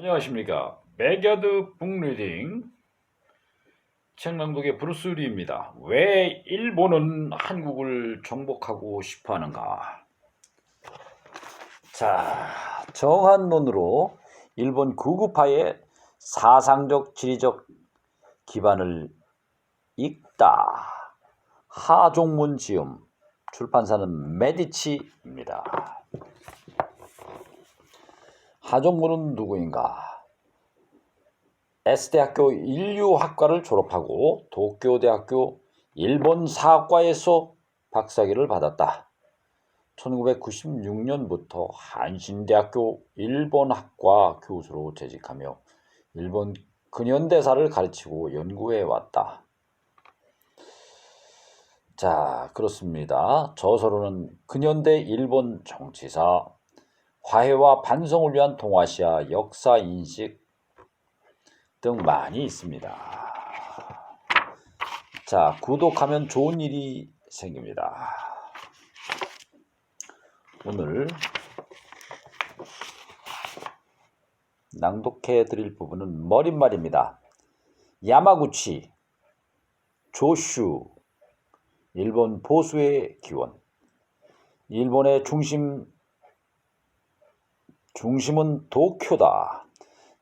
안녕하십니까. 맥야드 북리딩 책낭독의 브루스 리입니다. 왜 일본은 한국을 정복하고 싶어 하는가? 자 정한론으로 일본 구구파의 사상적 지리적 기반을 읽다. 하종문 지음 출판사는 메디치입니다 하종문은 누구인가? S대학교 인류학과를 졸업하고 도쿄대학교 일본 사학과에서 박사학위를 받았다. 1996년부터 한신대학교 일본학과 교수로 재직하며 일본 근현대사를 가르치고 연구해 왔다. 자, 그렇습니다. 저서로는 근현대 일본 정치사, 화해와 반성을 위한 동아시아 역사 인식 등 많이 있습니다. 자, 구독하면 좋은 일이 생깁니다. 오늘 낭독해 드릴 부분은 머릿말입니다. 야마구치, 조슈, 일본 보수의 기원, 일본의 중심 중심은 도쿄다.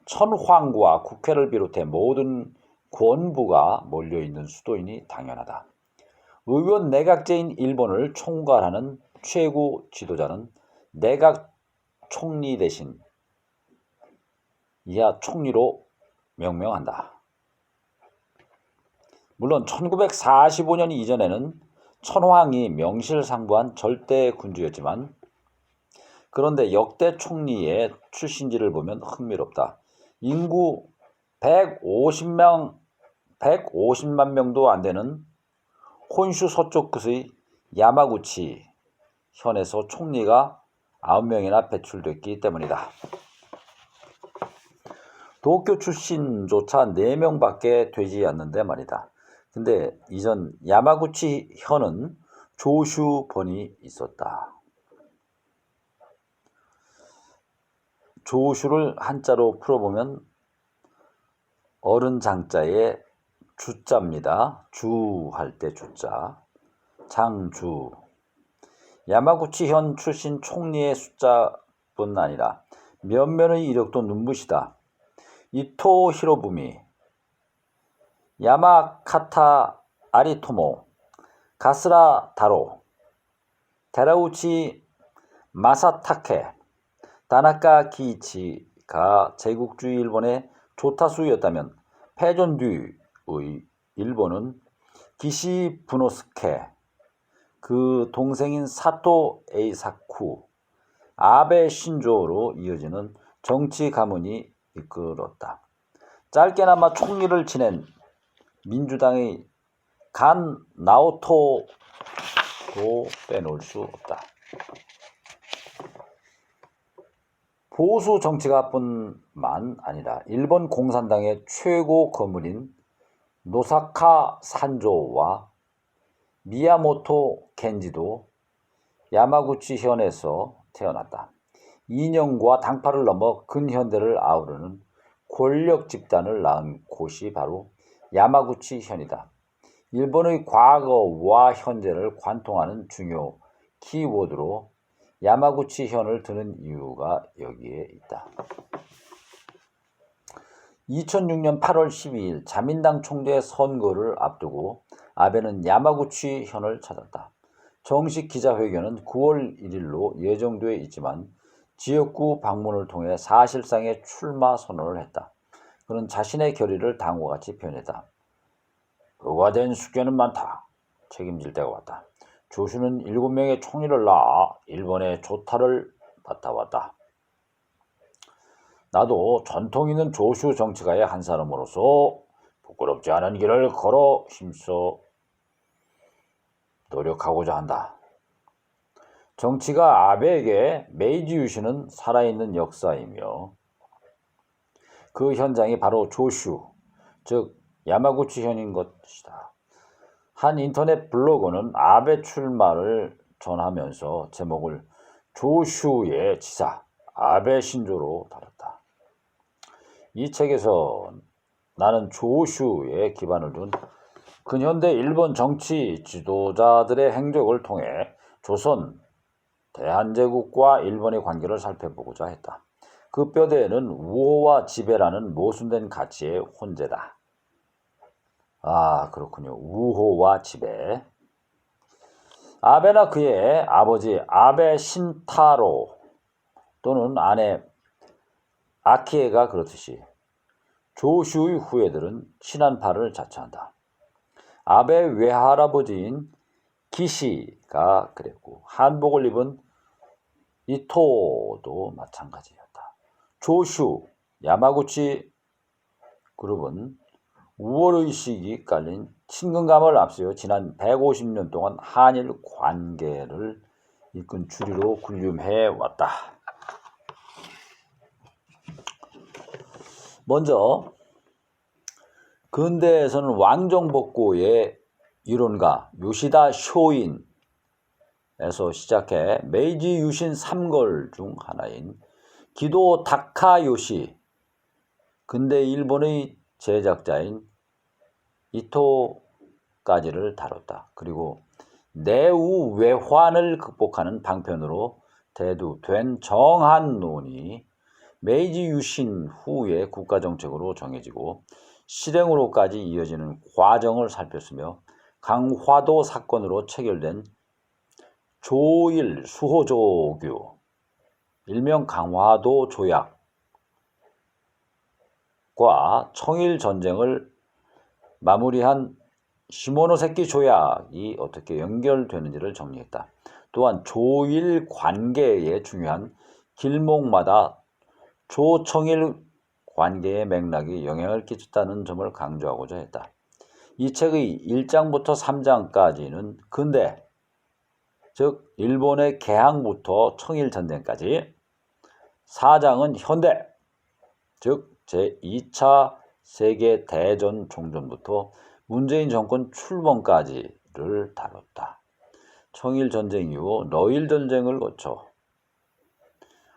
천황과 국회를 비롯해 모든 권부가 몰려있는 수도이니 당연하다. 의원 내각제인 일본을 총괄하는 최고 지도자는 내각 총리 대신 이하 총리로 명명한다. 물론 1945년 이전에는 천황이 명실상부한 절대 군주였지만 그런데 역대 총리의 출신지를 보면 흥미롭다. 인구 150명, 150만 명도 안 되는 혼슈 서쪽 끝의 야마구치 현에서 총리가 9명이나 배출됐기 때문이다. 도쿄 출신조차 4명밖에 되지 않는데 말이다. 근데 이전 야마구치 현은 조슈번이 있었다. 조슈를 한자로 풀어보면 어른 장자의 주자입니다. 주 할 때 주자. 장주. 야마구치 현 출신 총리의 숫자뿐 아니라 면면의 이력도 눈부시다. 이토 히로부미, 야마카타 아리토모, 가스라 다로, 테라우치 마사타케, 다나카 기이치가 제국주의 일본의 조타수였다면 패전 뒤의 일본은 기시 부노스케, 그 동생인 사토 에이사쿠, 아베 신조로 이어지는 정치 가문이 이끌었다. 짧게나마 총리를 지낸 민주당의 간 나오토도 빼놓을 수 없다. 보수 정치가 뿐만 아니라 일본 공산당의 최고 거물인 노사카 산조와 미야모토 겐지도 야마구치 현에서 태어났다. 이념과 당파를 넘어 근현대를 아우르는 권력 집단을 낳은 곳이 바로 야마구치 현이다. 일본의 과거와 현재를 관통하는 중요 키워드로 야마구치 현을 드는 이유가 여기에 있다. 2006년 8월 12일 자민당 총재 선거를 앞두고 아베는 야마구치 현을 찾았다. 정식 기자회견은 9월 1일로 예정돼 있지만 지역구 방문을 통해 사실상의 출마 선언을 했다. 그는 자신의 결의를 다음과 같이 표현했다. 의과된 숙제는 많다. 책임질 때가 왔다. 조슈는 일곱 명의 총리를 낳아 일본의 조타를 맡아왔다. 나도 전통 있는 조슈 정치가의 한 사람으로서 부끄럽지 않은 길을 걸어 힘써 노력하고자 한다. 정치가 아베에게 메이지 유시는 살아있는 역사이며 그 현장이 바로 조슈, 즉 야마구치 현인 것이다. 한 인터넷 블로그는 아베 출마를 전하면서 제목을 조슈의 지사, 아베 신조로 다뤘다. 이 책에서 나는 조슈에 기반을 둔 근현대 일본 정치 지도자들의 행적을 통해 조선 대한제국과 일본의 관계를 살펴보고자 했다. 그 뼈대에는 우호와 지배라는 모순된 가치의 혼재다. 아, 그렇군요. 우호와 지배. 아베나 그의 아버지 아베 신타로 또는 아내 아키에가 그렇듯이 조슈의 후예들은 친한파를 자처한다. 아베 외할아버지인 기시가 그랬고 한복을 입은 이토도 마찬가지였다. 조슈 야마구치 그룹은 우월의식이 깔린 친근감을 앞세워 지난 150년 동안 한일 관계를 이끈 주리로 군림해 왔다. 먼저 근대에서는 왕정복고의 이론가 요시다 쇼인에서 시작해 메이지 유신 3걸 중 하나인 기도 다카요시 근대 일본의 제작자인 이토까지를 다뤘다. 그리고 내우 외환을 극복하는 방편으로 대두된 정한론이 메이지 유신 후의 국가정책으로 정해지고 실행으로까지 이어지는 과정을 살폈으며 강화도 사건으로 체결된 조일 수호조규 일명 강화도 조약 과 청일 전쟁을 마무리한 시모노세키 조약이 어떻게 연결되는지를 정리했다. 또한 조일 관계의 중요한 길목마다 조청일 관계의 맥락이 영향을 끼쳤다는 점을 강조하고자 했다. 이 책의 1장부터 3장까지는 근대, 즉 일본의 개항부터 청일 전쟁까지 4장은 현대, 즉 제2차 세계 대전 종전부터 문재인 정권 출범까지를 다뤘다. 청일 전쟁 이후 러일 전쟁을 거쳐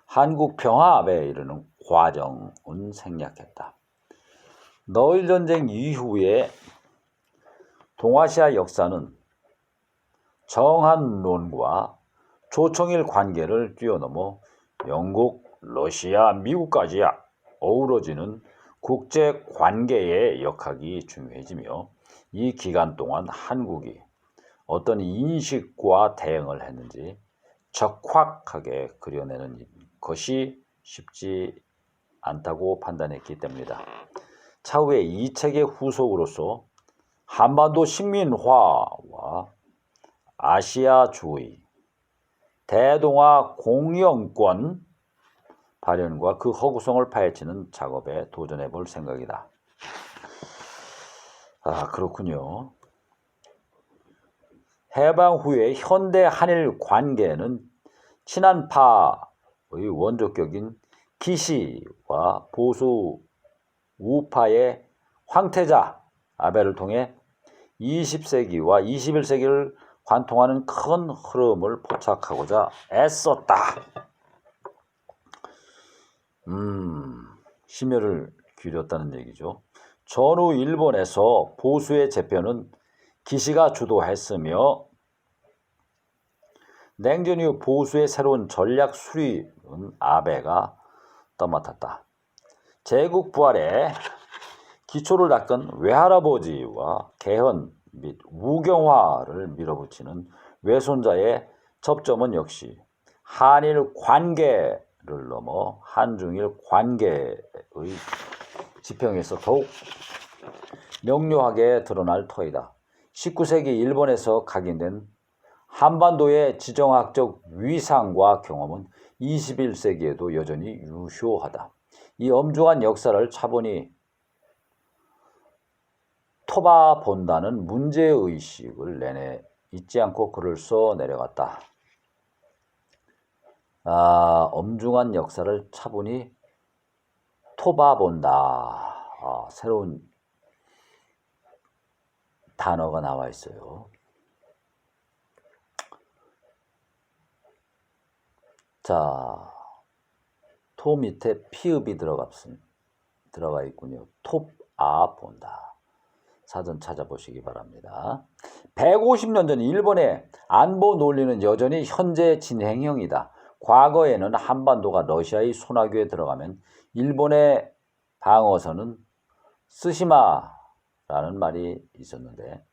한국 평화에 이르는 과정은 생략했다. 러일 전쟁 이후에 동아시아 역사는 정한론과 조청일 관계를 뛰어넘어 영국, 러시아, 미국까지 어우러지는 국제 관계의 역학이 중요해지며 이 기간 동안 한국이 어떤 인식과 대응을 했는지 적확하게 그려내는 것이 쉽지 않다고 판단했기 때문이다. 차후에 이 책의 후속으로서 한반도 식민화와 아시아 주의, 대동아 공영권 발현과 그 허구성을 파헤치는 작업에 도전해 볼 생각이다. 아, 그렇군요. 해방 후에 현대 한일 관계는 친한파의 원조격인 기시와 보수 우파의 황태자 아베를 통해 20세기와 21세기를 관통하는 큰 흐름을 포착하고자 애썼다. 음, 심혈을 기울였다는 얘기죠. 전후 일본에서 보수의 재편은 기시가 주도했으며 냉전 이후 보수의 새로운 전략 수립은 아베가 떠맡았다. 제국 부활에 기초를 닦은 외할아버지와 개헌 및 우경화를 밀어붙이는 외손자의 접점은 역시 한일 관계 를 넘어 한중일 관계의 지평에서 더욱 명료하게 드러날 터이다. 19세기 일본에서 각인된 한반도의 지정학적 위상과 경험은 21세기에도 여전히 유효하다. 이 엄중한 역사를 차분히 토바 본다는 문제의식을 내내 잊지 않고 글을 써 내려갔다. 아, 엄중한 역사를 차분히 토바 본다. 아, 새로운 단어가 나와 있어요. 자, 토 밑에 피읍이 들어갔습니다. 들어가 있군요. 톱아 본다. 사전 찾아보시기 바랍니다. 150년 전 일본의 안보 논리는 여전히 현재 진행형이다. 과거에는 한반도가 러시아의 손아귀에 들어가면 일본의 방어선은 쓰시마라는 말이 있었는데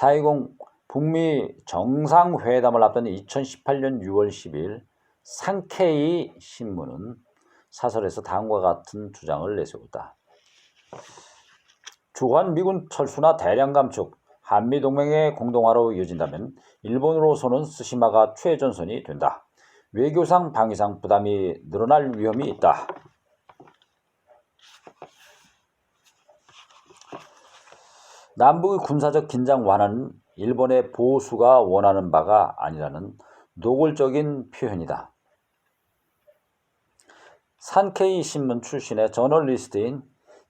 4.20 북미 정상회담을 앞둔 2018년 6월 10일 상케이 신문은 사설에서 다음과 같은 주장을 내세웠다. 주한 미군 철수나 대량 감축, 한미 동맹의 공동화로 이어진다면 일본으로서는 스시마가 최전선이 된다. 외교상 방위상 부담이 늘어날 위험이 있다. 남북의 군사적 긴장 완화는 일본의 보수가 원하는 바가 아니라는 노골적인 표현이다. 산케이 신문 출신의 저널리스트인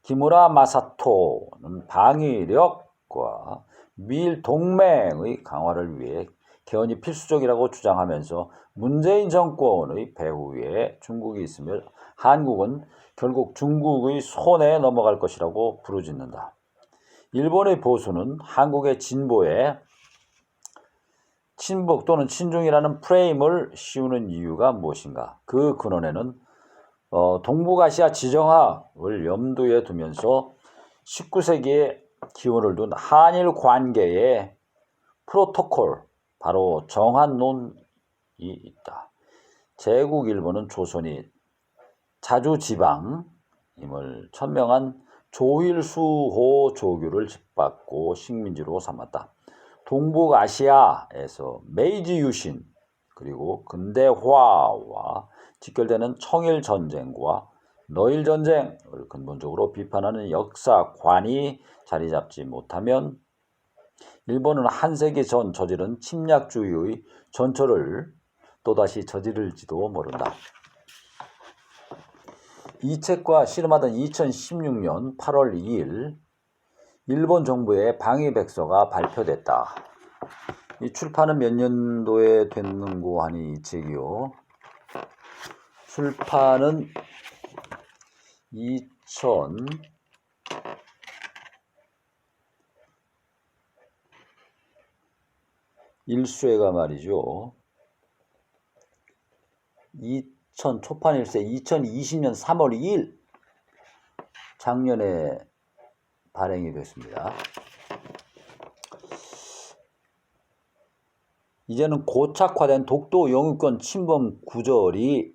기무라 마사토는 방위력과 미일 동맹의 강화를 위해 개헌이 필수적이라고 주장하면서 문재인 정권의 배후에 중국이 있으며 한국은 결국 중국의 손에 넘어갈 것이라고 부르짖는다. 일본의 보수는 한국의 진보에 친북 또는 친중이라는 프레임을 씌우는 이유가 무엇인가? 그 근원에는 어, 동북아시아 지정학을 염두에 두면서 19세기에 기원을 둔 한일 관계의 프로토콜, 바로 정한론이 있다. 제국 일본은 조선이 자주지방임을 천명한 조일수호 조규를 짓밟고 식민지로 삼았다. 동북아시아에서 메이지 유신 그리고 근대화와 직결되는 청일 전쟁과 너일 전쟁을 근본적으로 비판하는 역사관이 자리 잡지 못하면 일본은 한 세기 전 저지른 침략주의의 전철을 또다시 저지를지도 모른다. 이 책과 씨름하던 2016년 8월 2일 일본 정부의 방위백서가 발표됐다. 이 출판은 몇 년도에 됐는고 하니 이 책이요. 출판은 2000 일수회가 말이죠. 2000 초판 일세 2020년 3월 2일 작년에 발행이 됐습니다. 이제는 고착화된 독도 영유권 침범 구절이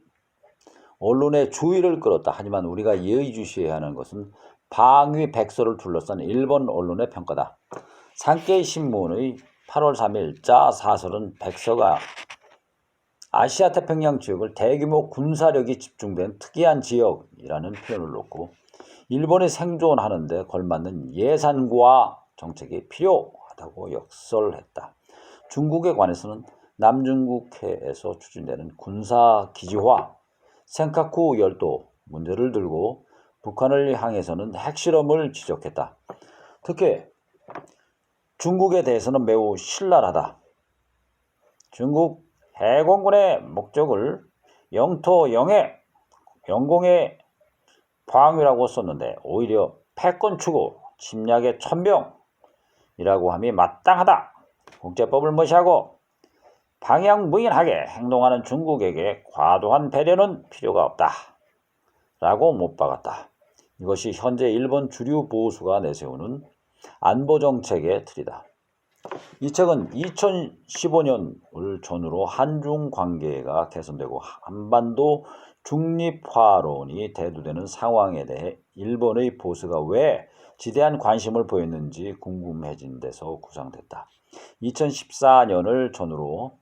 언론의 주의를 끌었다. 하지만 우리가 예의주시해야 하는 것은 방위 백서를 둘러싼 일본 언론의 평가다. 산케이 신문의 8월 3일 자 사설은 백서가 아시아 태평양 지역을 대규모 군사력이 집중된 특이한 지역이라는 표현을 놓고 일본이 생존하는데 걸맞는 예산과 정책이 필요하다고 역설했다. 중국에 관해서는 남중국해에서 추진되는 군사 기지화, 센카쿠 열도 문제를 들고 북한을 향해서는 핵실험을 지적했다. 특히 중국에 대해서는 매우 신랄하다. 중국 해공군의 목적을 영토 영해, 영공의 방위라고 썼는데 오히려 패권 추구, 침략의 천병이라고 함이 마땅하다. 국제법을 무시하고 방향무인하게 행동하는 중국에게 과도한 배려는 필요가 없다. 라고 못 박았다. 이것이 현재 일본 주류 보수가 내세우는 안보정책의 틀이다. 이 책은 2015년을 전후로 한중 관계가 개선되고 한반도 중립화론이 대두되는 상황에 대해 일본의 보수가 왜 지대한 관심을 보였는지 궁금해진 데서 구성됐다. 2014년을 전후로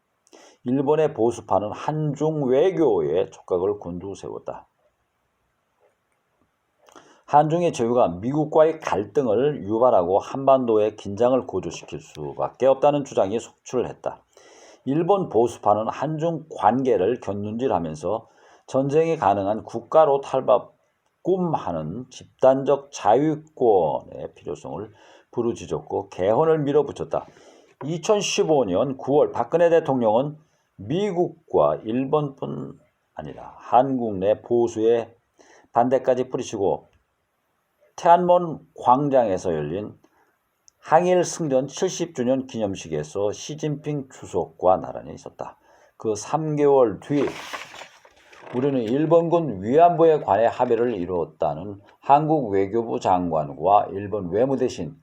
일본의 보수파는 한중 외교에 촉각을 곤두세웠다. 한중의 제휴가 미국과의 갈등을 유발하고 한반도의 긴장을 고조시킬 수밖에 없다는 주장이 속출했다. 일본 보수파는 한중 관계를 견눈질하면서 전쟁이 가능한 국가로 탈바꿈하는 집단적 자유권의 필요성을 부르짖었고 개헌을 밀어붙였다. 2015년 9월 박근혜 대통령은 미국과 일본뿐 아니라 한국 내 보수의 반대까지 뿌리치고 태안문 광장에서 열린 항일 승전 70주년 기념식에서 시진핑 주석과 나란히 있었다. 그 3개월 뒤 우리는 일본군 위안부에 관해 합의를 이루었다는 한국 외교부 장관과 일본 외무대신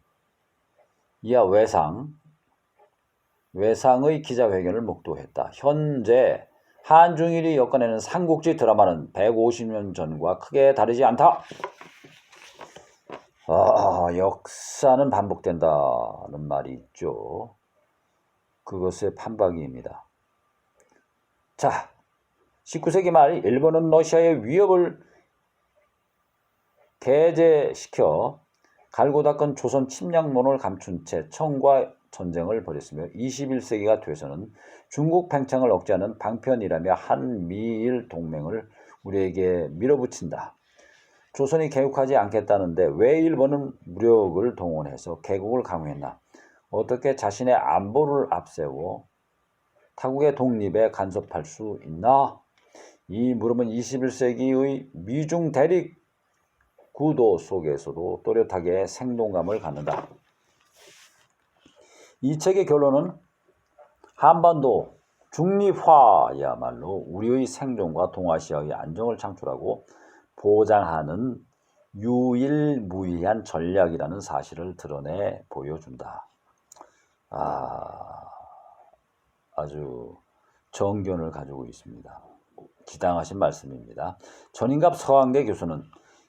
이하 외상 외상의 기자회견을 목도했다. 현재 한중일이 엮어내는 삼국지 드라마는 150년 전과 크게 다르지 않다. 아, 역사는 반복된다는 말이 있죠. 그것의 판박이입니다. 자, 19세기 말 일본은 러시아의 위협을 개제시켜 갈고 닦은 조선 침략론을 감춘 채 청과 전쟁을 벌였으며 21세기가 돼서는 중국 팽창을 억제하는 방편이라며 한미일 동맹을 우리에게 밀어붙인다. 조선이 개국하지 않겠다는데 왜 일본은 무력을 동원해서 개국을 강요했나? 어떻게 자신의 안보를 앞세워 타국의 독립에 간섭할 수 있나? 이 물음은 21세기의 미중 대립 구도 속에서도 또렷하게 생동감을 갖는다. 이 책의 결론은 한반도 중립화야말로 우리의 생존과 동아시아의 안정을 창출하고 보장하는 유일무이한 전략이라는 사실을 드러내 보여준다. 아, 아주 정견을 가지고 있습니다. 기당하신 말씀입니다. 전인갑 서강대 교수는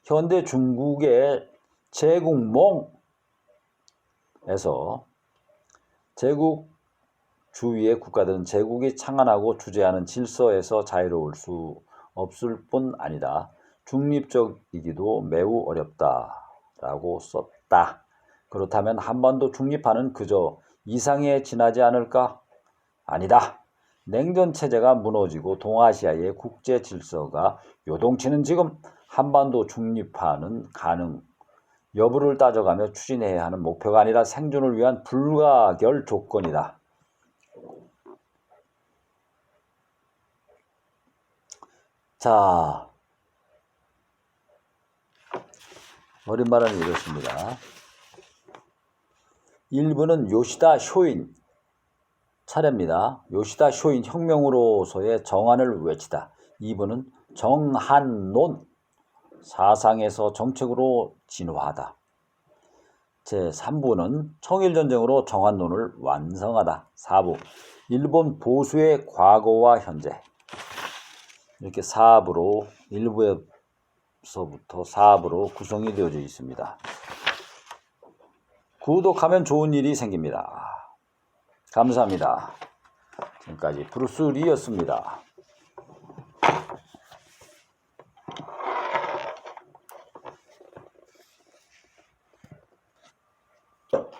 현대 중국의 제국몽에서 제국 주위의 국가들은 제국이 창안하고 주재하는 질서에서 자유로울 수 없을 뿐 아니다. 중립적이기도 매우 어렵다라고 썼다. 그렇다면 한반도 중립화는 그저 이상에 지나지 않을까? 아니다. 냉전 체제가 무너지고 동아시아의 국제 질서가 요동치는 지금 한반도 중립화는 가능 여부를 따져가며 추진해야 하는 목표가 아니라 생존을 위한 불가결 조건이다. 자, 어린 말은 이렇습니다. 1부는 요시다 쇼인 차례입니다. 요시다 쇼인 혁명으로서의 정한을 외치다. 2부는 정한론 사상에서 정책으로 진화하다. 제 3부는 청일전쟁으로 정한론을 완성하다. 4부 일본 보수의 과거와 현재 이렇게 4부로 1부에 서부터 4부로 구성이 되어져 있습니다. 구독하면 좋은 일이 생깁니다. 감사합니다. 지금까지 브루스 리였습니다.